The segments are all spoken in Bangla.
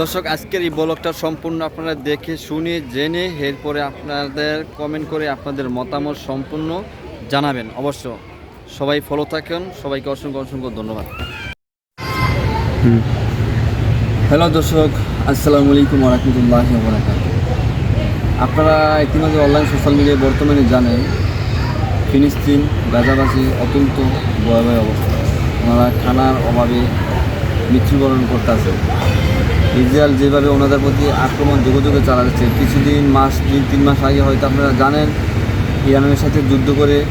দর্শক, আজকের এই ব্লগটা সম্পূর্ণ আপনারা দেখে, শুনে, জেনে, এরপরে আপনাদের কমেন্ট করে আপনাদের মতামত সম্পূর্ণ জানাবেন। অবশ্য সবাই ফলো থাকেন, সবাইকে অসংখ্য অসংখ্য ধন্যবাদ। হ্যালো দর্শক, আসসালামু আলাইকুম রহমতুল্লাহ বরাকাত আপনারা ইতিমধ্যে অনলাইন সোশ্যাল মিডিয়ায় বর্তমানে জানেন, ফিলিস্তিন, গাজাবাসী অত্যন্ত ভয়াবহ অবস্থা। ওনারা খানার অভাবে মৃত্যুবরণ করতে করতেছে। ইসরায়েল যেভাবে ওনাদের প্রতি আক্রমণ যোগে যোগে চালাচ্ছে, কিছুদিন, মাস, দুই, তিন মাস আগে হয়তো আপনারা জানেন, ইরানের সাথে যুদ্ধ করে,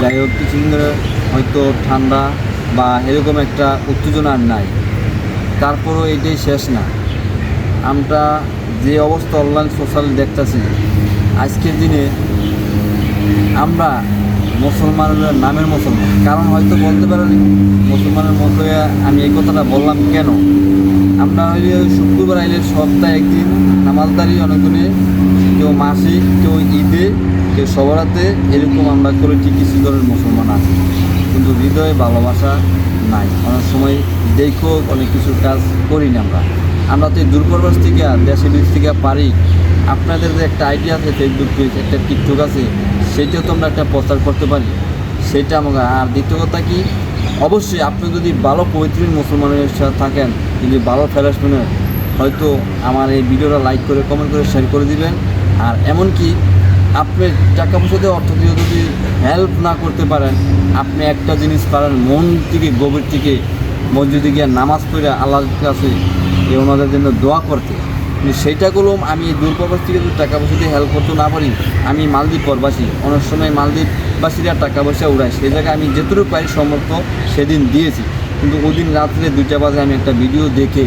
যাই হোক, কিছুদিন ধরে হয়তো ঠান্ডা বা এরকম একটা উত্তেজনা আর নাই। তারপরও এটাই শেষ না। আমরা যে অবস্থা অনলাইন সোশ্যাল দেখতেছি, আজকের দিনে আমরা মুসলমানের নামের মুসলমান। কারণ হয়তো বলতে পারেন, মুসলমানের মধ্যে আমি এই কথাটা বললাম কেন? আমরা হইলে শুক্রবার আইলে সপ্তাহে একদিন নামাজদারি অনেকগুলি কেউ মাসিক, কেউ ঈদে, কেউ সবরাতে এরকম আমরা করে ঠিক কিছু ধরনের মুসলমান আছে। কিন্তু হৃদয়ে ভালোবাসা নাই। অনেক সময় দেখো অনেক কিছু কাজ করি না আমরা। আমরা তো দূরপ্রবাস থেকে, দেশে বিদেশ থেকে পারি। আপনাদের যে একটা আইডিয়া আছে ফেসবুক পেজ একটা টিকটক আছে সেটাও তো আমরা একটা প্রচার করতে পারি। সেটা আমাকে আর দ্বিতীয় কথা কি অবশ্যই আপনি যদি ভালো পবিত্র মুসলমানের সাথে থাকেন, যদি ভালো ফেলাসমেনের হয়তো আমার এই ভিডিওটা লাইক করে কমেন্ট করে শেয়ার করে দিবেন। আর এমনকি আপনি টাকা পয়সা দিয়ে অর্থ দিয়ে যদি হেল্প না করতে পারেন, আপনি একটা জিনিস পারেন, মন থেকে, গভীর থেকে মসজিদে গিয়ে নামাজ পড়ে আল্লাহর কাছে এ ওনাদের জন্য দোয়া করতে। কিন্তু করলাম আমি দূরপ্রবাস থেকে যদি টাকা পয়সা দিয়ে হেল্প করতে না পারি, আমি মালদ্বীপ প্রবাসী অনেক সময় মালদ্বীপবাসীরা টাকা পয়সা উড়ায়। সেই জায়গায় আমি যেটুকু পাই সমর্থ সেদিন দিয়েছি। কিন্তু ওই দিন রাত্রে দুইটা বাজে আমি একটা ভিডিও দেখে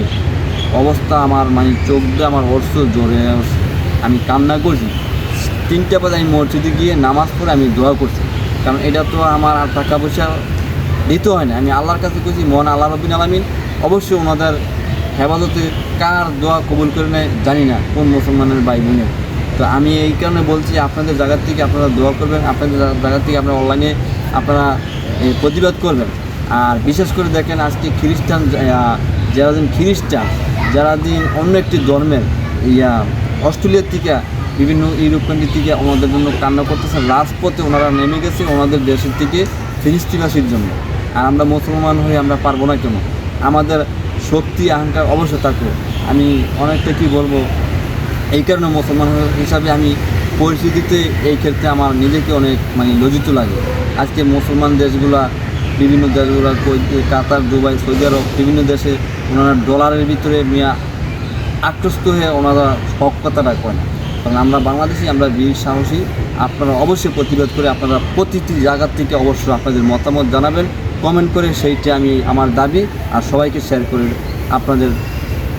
অবস্থা আমার মানে চোখ দিয়ে আমার অর্থ জোরে আমি কান্না করছি। তিনটা বাজে আমি মসজিদে গিয়ে নামাজ পড়ে আমি দোয়া করছি। কারণ এটা তো আমার আর টাকা পয়সা দিতে হয় না। আমি আল্লাহর কাছে করছি মন আল্লাহ রবিন আলমিন অবশ্যই ওনাদের হেফাজতে কার দোয়া কবুল করে নেয় জানি না, কোন মুসলমানের ভাই বোনের তো আমি এই কারণে বলছি, আপনাদের জায়গার থেকে আপনারা দোয়া করবেন, আপনাদের জায়গার থেকে আপনারা অনলাইনে আপনারা প্রতিবাদ করবেন। আর বিশেষ করে দেখেন, আজকে খ্রিস্টান যারা দিন খ্রিস্টান, যারা দিন অন্য একটি ধর্মের, ইয়া অস্ট্রেলিয়ার থেকে, বিভিন্ন ইউরোপ কান্ট্রি থেকে ওনাদের জন্য কান্না করতেছে, রাজপথে ওনারা নেমে গেছে ওনাদের দেশের থেকে ফিলিস্তিবাসীর জন্য। আর আমরা মুসলমান হয়ে আমরা পারব না কেন? আমাদের শক্তি আহংকার অবশ্যই থাকবে। আমি অনেকটা কি বলব, এই কারণে মুসলমান হিসাবে আমি পরিস্থিতিতে এই ক্ষেত্রে আমার নিজেকে অনেক মানে লজ্জিত লাগে। আজকে মুসলমান দেশগুলা, বিভিন্ন দেশগুলা কাতার, দুবাই, সৌদি আরব, বিভিন্ন দেশে ওনারা ডলারের ভিতরে মিয়া আক্রস্ত হয়ে ওনারা সব কথাটা কয় না। কারণ আমরা বাংলাদেশি, আমরা বীর সাহসী। আপনারা অবশ্যই প্রতিরোধ করে আপনারা প্রতিটি জায়গার থেকে অবশ্যই আপনাদের মতামত জানাবেন। কমেন্ট করে সেইটি আমি, আমার দাবি। আর সবাইকে শেয়ার করে আপনাদের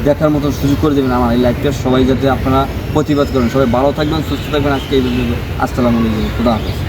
দেখার মতো সুযোগ করে দেবেন আমার এই লাইফটা সবাই যাতে আপনারা প্রতিবাদ করেন। সবাই ভালো থাকবেন, সুস্থ থাকবেন। আজকে এই। আসসালামু আলাইকুম। খুদা হাফেজ।